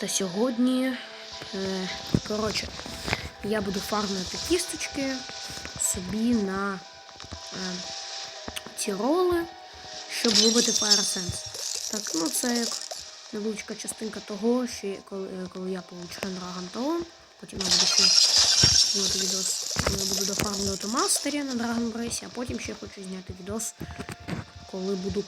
Та сьогодні, е, коротше, я буду фармити кісточки собі на е, ці роли, щоб вибити Fire Sense. Так, ну це як невеличка частинка того, що я- коли, е, коли я получаю Talon, потім я буду ще зняти відос, коли я буду дофармлювати мастері на Dragon Brace, а потім ще хочу зняти відос, коли буду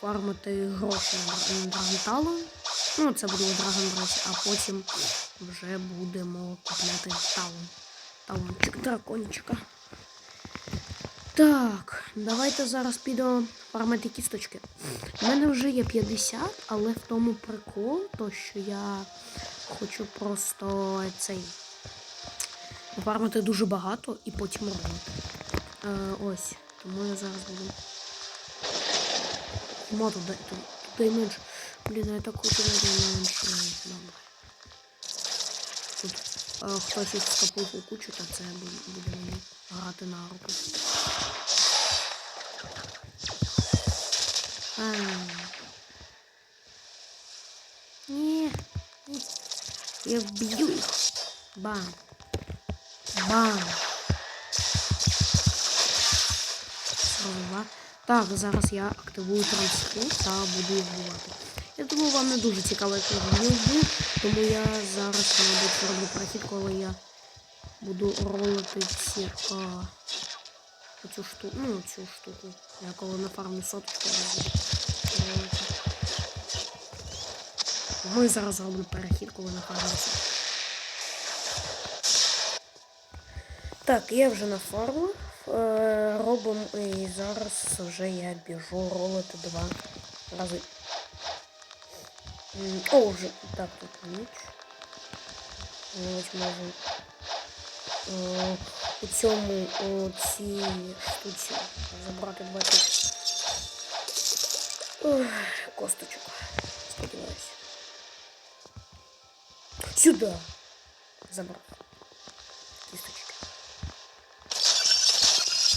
фармити гроші на Talon. Ну, це буде Dragon Brace, а потім вже будемо купляти талон. Талончик дракончика. Так, давайте зараз підемо фармити кісточки. У мене вже є 50, але в тому прикол, то що я хочу просто цей фармити дуже багато і потім робити. Е, ось. Тому я зараз буду. Туди, туди, туди менше. Блін, я так хочу туди менше. Добре. Тут е, хтось їх скопив у кучу, та це буде, буде мені грати на руку. А. Ні. ні. Я вб'ю їх. Бам. Бам. Сорова. Так, зараз я активую транспорт та буду їх вбивати. Я думаю, вам не дуже цікаво, як я їх тому я зараз, мабуть, зроблю прохід, коли я буду ролити ці а, оцю штуку, ну, цю штуку. Я коли на фармі соточку ролити. Тому зараз зроблю перехід, коли на соточку. Так, я вже на фарму. Е, робимо і зараз вже я біжу ролити два рази. М, О, вже так тут ніч. Ну, Ось можу е, у цьому у цій штуці забрати 20 Ох, косточок. Сподіваюся. Сюди. Забрав. Кісточки.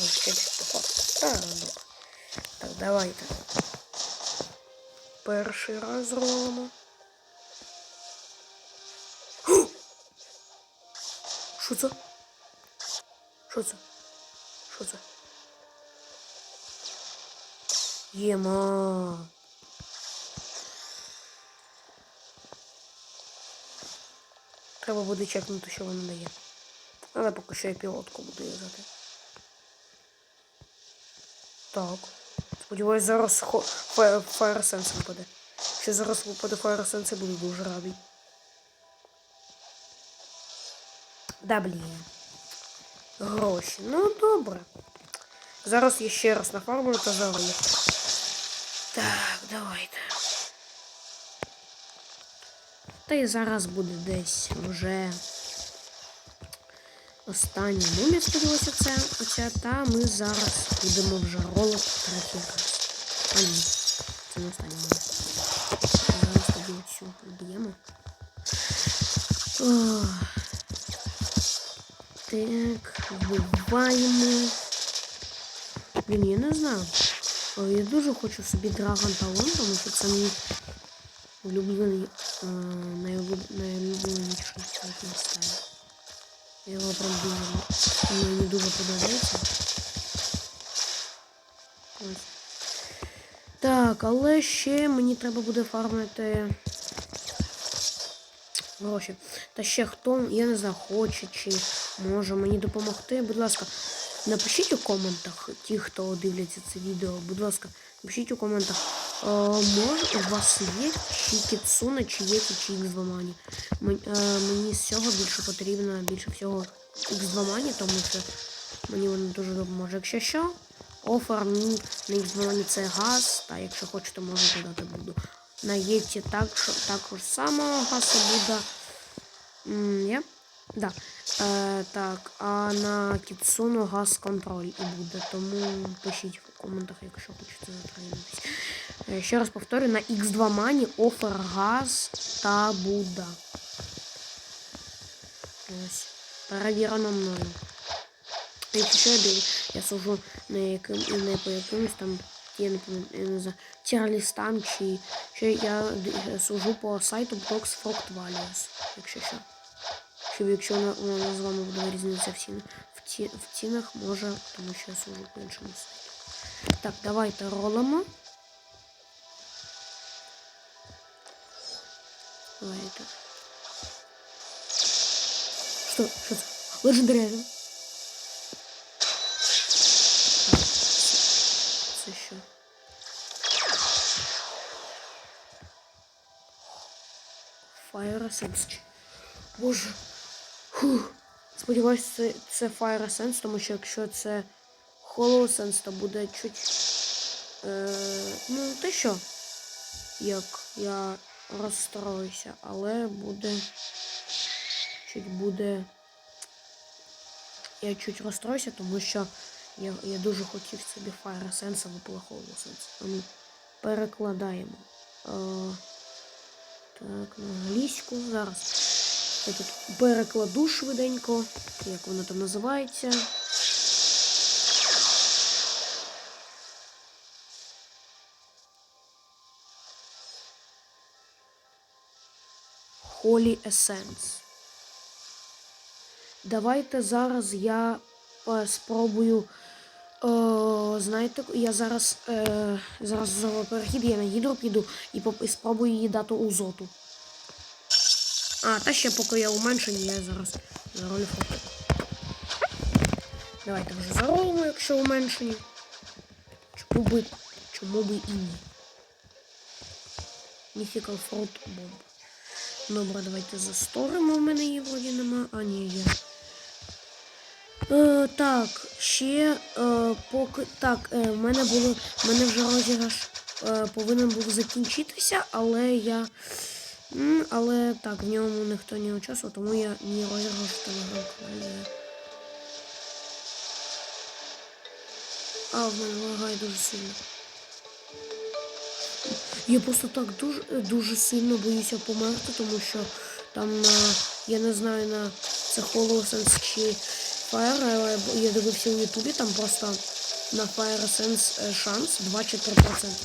Може, ще щось походу. Так, добре. Так, давайте. Перший раз зробимо. Що це? Що це? Що це? Єма. Треба буде чекнути, що вона дає. Але поки що я пілотку буду юзати. Так. Сподіваюсь, зараз Sense випаде. Якщо зараз випаде Sense, я буду дуже радий. Да, блін. Гроші. Ну, добре. Зараз я ще раз нафармлю та зароблю. Так, давайте. Та й зараз буде десь вже остання мумія, сподіваюся, це оця. Та ми зараз будемо вже ролити третій. А ні, це не остання мумія. Зараз тоді оцю вб'ємо. Так, вбиваємо. Блін, я не знаю. О, Я дуже хочу собі Драгон Талон, тому що це мій улюблений, е, найулюбленіший чоловік на стаї. Я його прям дуже, мені дуже подобається. Ось. Так, але ще мені треба буде фармити гроші. Та ще хто, я не знаю, хоче чи може мені допомогти. Будь ласка, напишіть у коментах, ті, хто дивляться це відео, будь ласка, напишіть у коментах, е, може у вас є чи кіцуна, чи є чи X2 Мені, мені з цього більше потрібно, більше всього X2 тому що мені воно дуже допоможе. Якщо що, офер мені на X2 це газ, та якщо хочете, можете дати буду. На Єті так, також само газ буде. М, Є? Да. Е, так, а на Кіцуну газ контроль і буде. Тому пишіть коментах, якщо хочете затриматись. Е, ще раз повторю, на X2 Money офер газ та Будда. Ось. Перевірено мною. Якщо що я дивлю, я сужу не, яким, не по якимось там я не пам'ятаю, тірлістам, чи ще я сужу по сайту Blox Fruct Values, якщо що. Щоб якщо вона, з вами буде різниця в, цін, в, ці, в цінах, може, тому що я сужу по іншому сайту. Так, давайте ролимо. Давайте. Що? Що це? Так, це- що? Fire Essence. Боже. Фух. Сподіваюсь, це, це Fire Essence, тому що якщо це Hollow то буде чуть. Е, ну, те що? Як я розстроюся, але буде. Чуть буде. Я чуть розстроюся, тому що я, я дуже хотів собі Fire Essence або. А ну, перекладаємо. Е, так, на англійську. Зараз. Я тут перекладу швиденько, як воно там називається. Holy Essence. Давайте зараз я е, спробую. Е, знаєте, я зараз, е, зараз зроблю перехід, я на гідро піду і, і спробую її дати у зоту. А, та ще поки я уменшені, я зараз заролю фото. Давайте вже заролимо, якщо уменшені. Чому би, чому би і ні. Mythical Fruit Bomb. Добре, давайте засторимо. У мене її вроді нема. А, ні, є. Е, так, ще е, поки. Так, е, в мене було. В мене вже розіграш е, повинен був закінчитися, але я. Але так, в ньому ніхто не участвував, тому я не розіграш телеграм-каналі. А, в мене лагає дуже сильно. Я просто так дуже, дуже сильно боюся померти, тому що там на. Я не знаю на це HoloSense чи Fire, я дивився у Ютубі, там просто на Fire Sense е, шанс 2 чи 3%.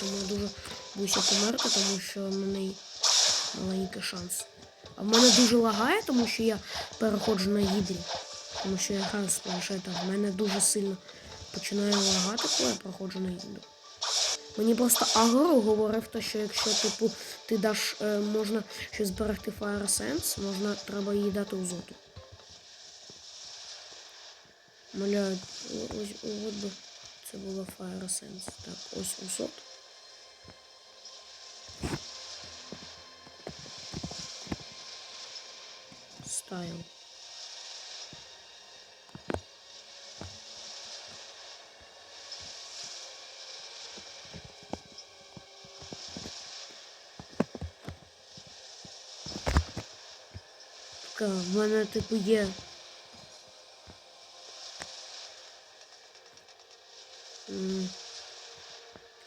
Тому я дуже боюся померти, тому що в мене маленький шанс. А в мене дуже лагає, тому що я переходжу на гідрі. Тому що я граю з планшета. В мене дуже сильно починає лагати, коли я проходжу на гідрі. Мені просто Агро говорив, то, що якщо типу ти даш, е, можна щоб зберегти Fire Sense, можна треба її дати у зоту. Маля, ось от би це було Fire Sense. Так, ось у зот. Стайл. Так, в мене типу є.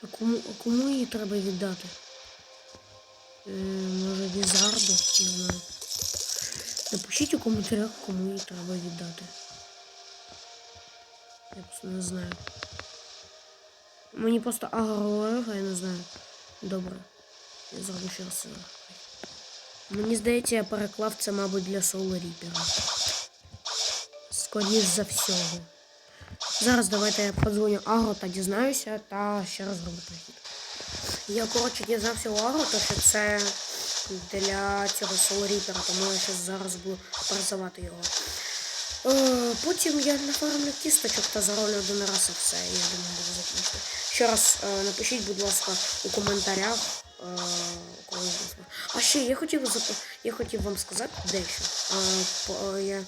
А кому, а кому її треба віддати? Е, може Візарду? Не знаю. Напишіть у коментарях, кому її треба віддати. Я просто не знаю. Мені просто агро, я не знаю. Добре. Я зроблю ще раз. Мені здається, я переклав це, мабуть, для Soul Reaper. Скоріш за всього. Зараз давайте я подзвоню Агро та дізнаюся та ще раз зроблю прихід. Я, коротше, дізнався у Агро, то що це для цього Soul Reaper, тому я ще зараз буду призивати його. Е, потім я нафармлю кісточок та заролю один раз і все. Я думаю, буду закінчити. Ще раз е, напишіть, будь ласка, у коментарях. А ще я хотів зап... я хотів вам сказати дещо. По- я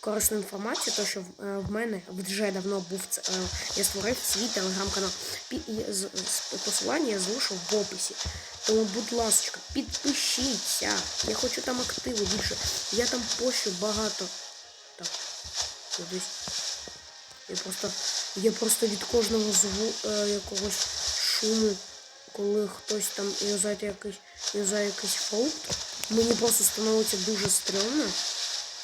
корисну інформацію, то що в, е, мене вже давно був е, я створив свій телеграм-канал. Посилання я залишу в описі. Тому, будь ласка, підпишіться. Я хочу там активу більше. Я там пощу багато. Так, кудись. Я просто, я просто від кожного зву е, якогось шуму, коли хтось там юзає якийсь, юзає якийсь фрукт, мені просто становиться дуже стрьомно.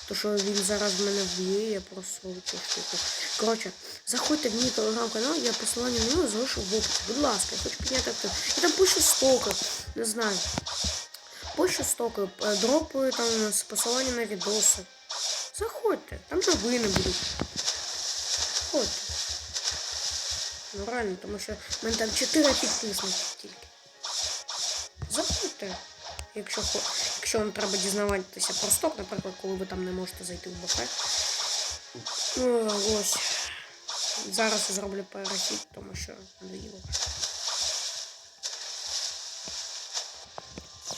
То що він зараз мене вб'є, я просто цю штуку. Коротше, заходьте в мій телеграм-канал, я посилання на нього залишу в описі. Будь ласка, я хочу підняти актив. Я там пишу стоки, не знаю. Пишу стоки, е, дропаю там з посилання на відоси. Заходьте, там новини будуть. Заходьте. Ну реально, тому що в мене там 4 підписники тільки. Заходьте. Якщо, якщо вам треба дізнаватися про сток, наприклад, коли ви там не можете зайти в БП. Ну, ось. Зараз я зроблю перехід, тому що надоїло.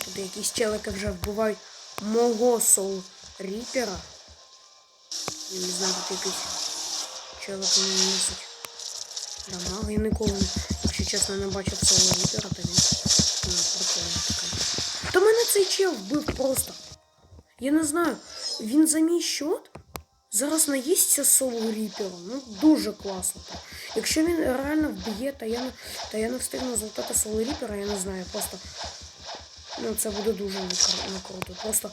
Тут якісь челики вже вбивають мого соул ріпера. Я не знаю, тут якийсь челик мені носить. Дамаг. Я ніколи, якщо чесно, не бачив соул ріпера, то він ну, прикольний такий. Та мене цей чел вбив просто. Я не знаю, він за мій счет зараз наїсться соло ріпером. Ну дуже класно. так. Якщо він реально вб'є, та я не, та я не встигну золотати соло ріпера, я не знаю, просто. Ну, це буде дуже не круто. Просто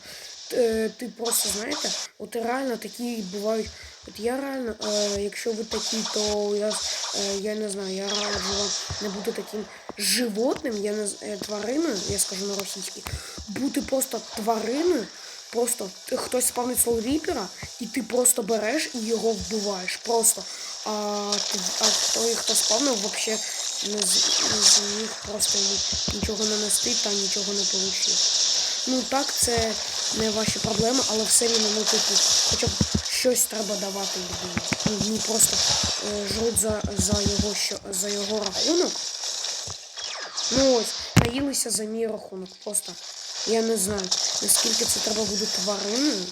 ти просто знаєте, от реально такі бувають. От я реально, е, якщо ви такі, то я, е, я не знаю, я раджу вам не бути таким животним, я не е, твариною, я скажу на російській, бути просто твариною. Просто хтось спавнить свого ріпера, і ти просто береш і його вбиваєш. Просто. А, а той, хто спавнив, взагалі не, зміг просто нічого нанести та нічого не отримав. Ну так, це не ваші проблеми, але все рівно, ну типу, хоча б щось треба давати людині. Ну, не просто е, жруть за, за, його, що, за його рахунок. Ну ось, наїлися за мій рахунок. Просто я не знаю, наскільки це треба бути твариною,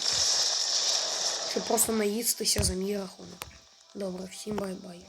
щоб просто наїстися за мій рахунок. Добре, всім бай-бай.